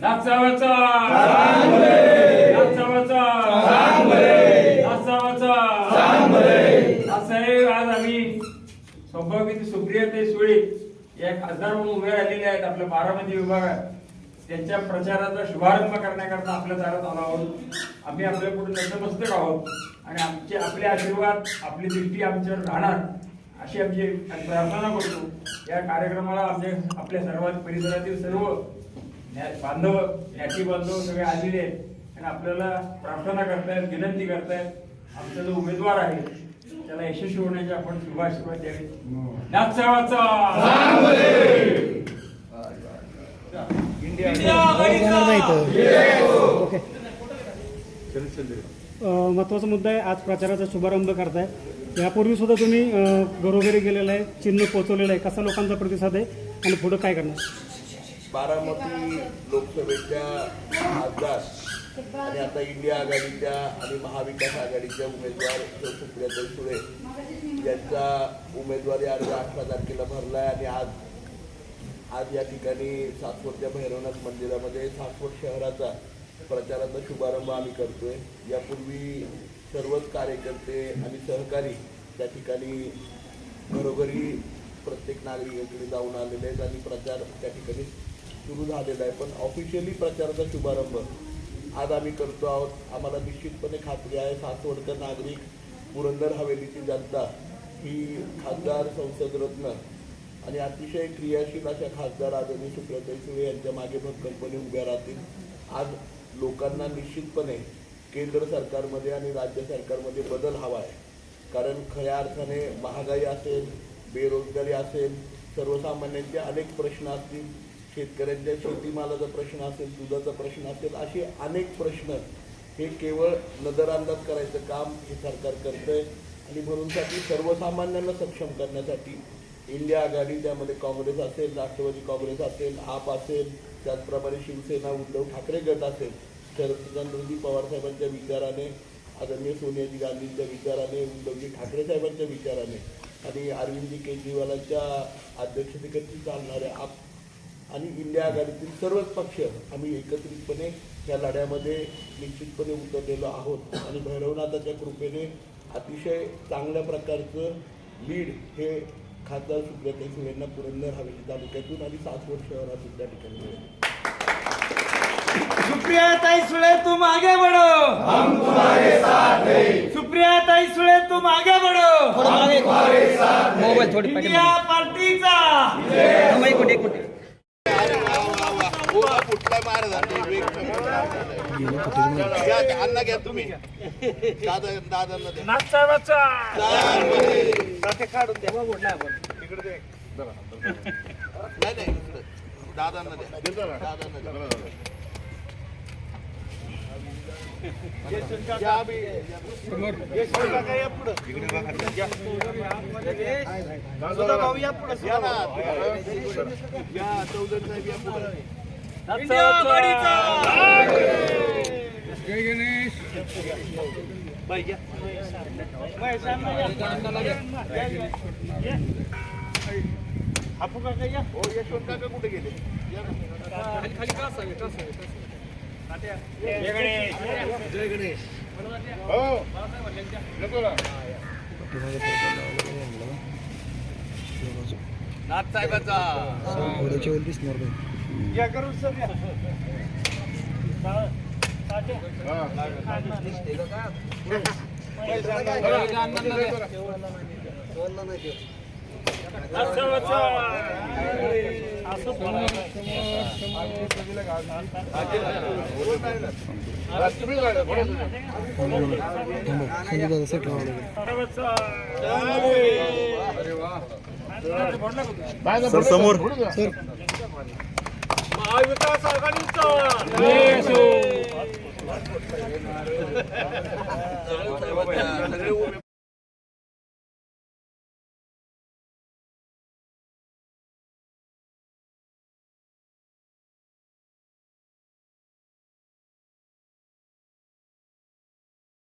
नाचावाचा साहेब आज आम्ही सौभाग्यवती सुप्रियाताई सुळे या खासदार म्हणून उभे राहिलेले आहेत आपल्या बारामती विभागात. त्यांच्या प्रचाराचा शुभारंभ करण्याकरता आपल्या दारात आलो आहोत. आम्ही आपल्या पुढे नतमस्तक आहोत. आणि आमचे आपले आशीर्वाद आपली दृष्टी आमच्यावर राहणार अशी आमची प्रार्थना करतो. या कार्यक्रमाला आमचे आपल्या सर्वात परिसरातील सर्व बांधव ज्ञाती बांधव सगळे आलेले आहेत. आणि आपल्याला प्रार्थना करतायत विनंती करतायत. आमचा जो उमेदवार आहे त्याला यशस्वी होण्याचे आपण शुभाशीर्वाद द्यावे नागसावाचा महत्त्वाचा मुद्दा आहे आज प्रचाराचा शुभारंभ करताय. यापूर्वी सुद्धा तुम्ही घरोघरी गेलेला आहे चिन्ह पोहोचवलेलं आहे. कसा लोकांचा प्रतिसाद आहे आणि पुढे काय करणार? बारामती लोकसभेच्या खासदार आणि आता इंडिया आघाडीच्या आणि महाविकास आघाडीच्या उमेदवार सौ सुप्रियाताई सुळे यांचा उमेदवारी अर्ज अठरा तारखेला भरला आहे आणि आज आज या ठिकाणी सासवडच्या भैरवनाथ मंदिरामध्ये सासवड शहराचा प्रचाराचा शुभारंभ आम्ही करतोय. यापूर्वी सर्वच कार्यकर्ते आणि सहकारी त्या ठिकाणी घरोघरी प्रत्येक नागरिकांकडे जाऊन आलेले आहेत आणि प्रचार त्या ठिकाणी सुरू झालेला आहे. पण ऑफिशियली प्रचाराचा शुभारंभ आज आम्ही करतो आहोत. आम्हाला निश्चितपणे खात्री आहे सासवडचा नागरिक पुरंदर हवेलीची जनता ही खासदार संसद रत्न आणि अतिशय क्रियाशील अशा खासदार आदरणीय सुप्रियाताई सुळे यांच्या मागे भक्कमपणे उभ्या राहतील. आज लोकांना निश्चितपणे केंद्र सरकारमध्ये आणि राज्य सरकारमध्ये बदल हवा आहे. कारण खऱ्या अर्थाने महागाई असेल बेरोजगारी असेल सर्वसामान्यांचे अनेक प्रश्न असतील शेतकऱ्यांच्या शेतीमालाचा प्रश्न असेल दुधाचा प्रश्न असेल असे अनेक प्रश्न हे केवळ नजरअंदाज करायचं काम हे सरकार करतंय. आणि म्हणूनसाठी सर्वसामान्यांना सक्षम करण्यासाठी इंडिया आघाडी त्यामध्ये काँग्रेस असेल राष्ट्रवादी काँग्रेस असेल आप असेल त्याचप्रमाणे शिवसेना उद्धव ठाकरे गट असेल. शरदचंद्रजी पवार साहेबांच्या विचाराने आदरणीय सोनियाजी गांधींच्या विचाराने उद्धवजी ठाकरे साहेबांच्या विचाराने आणि अरविंदजी केजरीवालांच्या अध्यक्षतेखाली चालणाऱ्या आप आणि इंडिया आघाडीतील सर्वच पक्ष आम्ही एकत्रितपणे या लढ्यामध्ये निश्चितपणे उतरलेलो आहोत. आणि भैरवनाथाच्या कृपेने अतिशय चांगल्या प्रकारचं लीड हे खासदार सुप्रियाताई सुळेंना पुरंदर हवेली तालुक्यातून आणि सासवड शहरातून त्या ठिकाणी मिळेल. सुप्रिया ताई सुळे तुम आगे बढ़ो हम तुम्हारे साथ हैं। सुप्रिया ताई सुळे तुम आगे बढ़ो मोबाईल थोडी इंडिया पार्टीचा. अन्न घ्या तुम्ही. दादा. दादांना द्या. नागसाहेबाचा नाही नाही इकडं. दादांना द्या. दादांना द्या. या बी. या ना. या चौधरी साहेब या पुढं. इंडिया आघाडीचा हो यशवंत काका कुठे गेले या ना. नाथसाहेबाचा या या. सर सर समोर. महाविकास आघाडीचा. सगळे उमेदवार